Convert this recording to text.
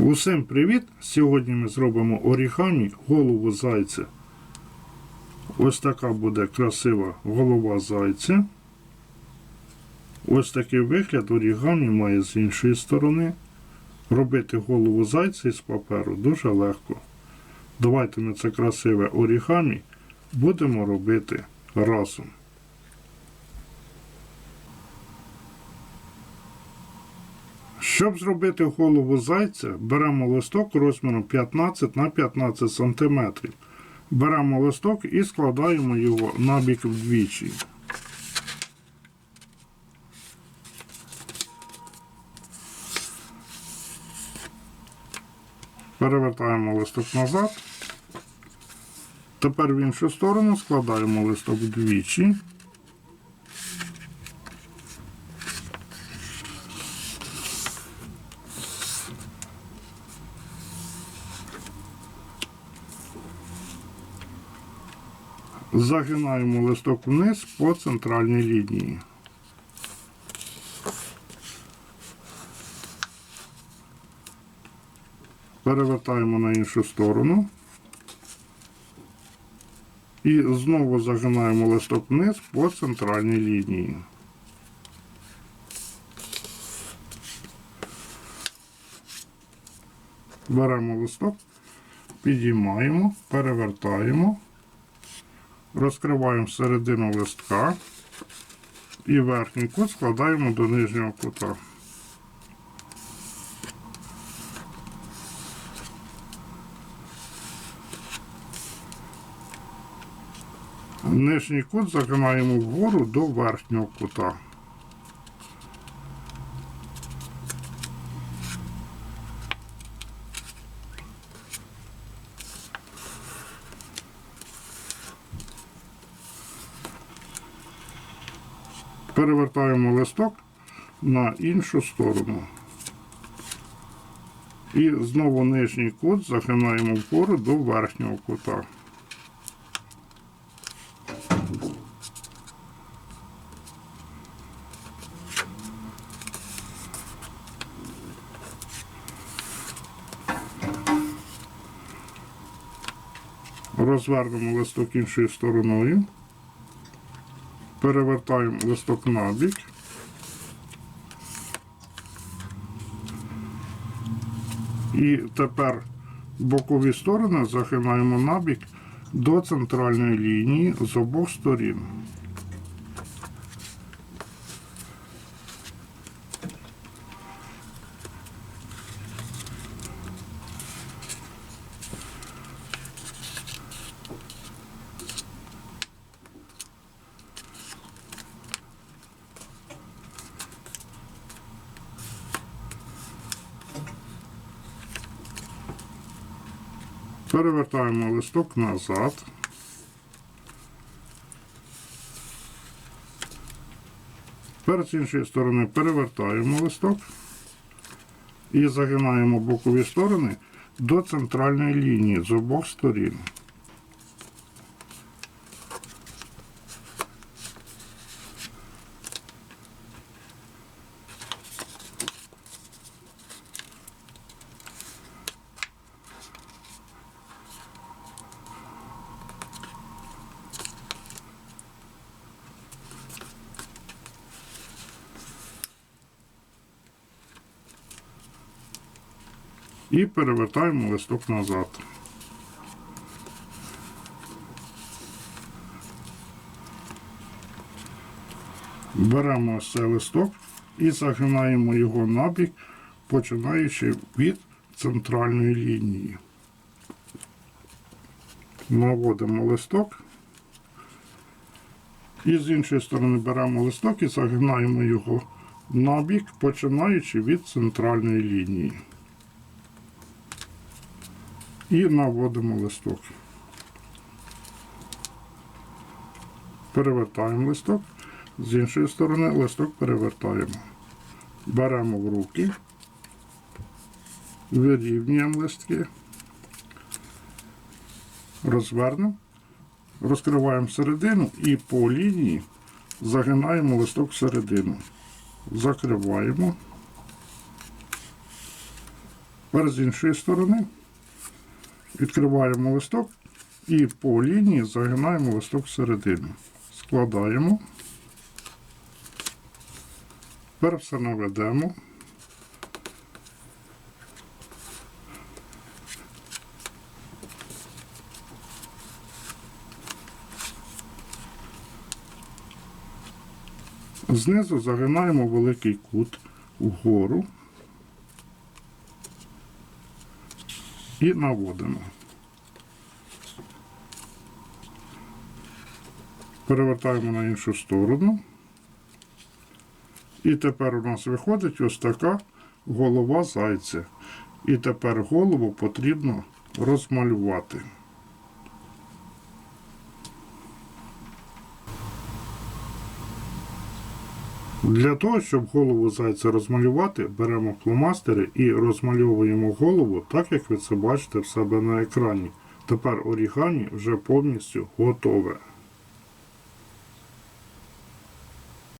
Усім привіт! Сьогодні ми зробимо орігамі голову зайця. Ось така буде красива голова зайця. Ось такий вигляд орігамі має з іншої сторони. Робити голову зайця із паперу дуже легко. Давайте ми це красиве орігамі будемо робити разом. Щоб зробити голову зайця, беремо листок розміром 15 на 15 см. Беремо листок і складаємо його набік вдвічі. Перевертаємо листок назад. Тепер в іншу сторону складаємо листок вдвічі. Загинаємо листок вниз по центральній лінії. Перевертаємо на іншу сторону. І знову загинаємо листок вниз по центральній лінії. Беремо листок, підіймаємо, перевертаємо. Розкриваємо середину листка і верхній кут складаємо до нижнього кута. Нижній кут загинаємо вгору до верхнього кута. Перевертаємо листок на іншу сторону. І знову нижній кут загинаємо вгору до верхнього кута. Розвернемо листок іншою стороною перевертаємо листок на бік. І тепер бокові сторони загинаємо набік до центральної лінії з обох сторін. Перевертаємо листок назад. Перед з іншої сторони перевертаємо листок і загинаємо бокові сторони до центральної лінії з обох сторін. І перевертаємо листок назад. Беремо ось цей листок і загинаємо його набік, починаючи від центральної лінії. Наводимо листок. І з іншої сторони беремо листок і загинаємо його набік, починаючи від центральної лінії і наводимо листок. Перевертаємо листок, з іншої сторони листок перевертаємо. Беремо в руки, вирівнюємо листки, розвернемо, розкриваємо середину і по лінії загинаємо листок всередину. Закриваємо. Тепер з іншої сторони відкриваємо листок і по лінії загинаємо листок всередину. Складаємо. Тепер все наведемо. Знизу загинаємо великий кут вгору і наводимо. Перевертаємо на іншу сторону. І тепер у нас виходить ось така голова зайця. І тепер голову потрібно розмалювати. Для того, щоб голову зайця розмалювати, беремо фломастери і розмальовуємо голову, так як ви це бачите в себе на екрані. Тепер орігамі вже повністю готове.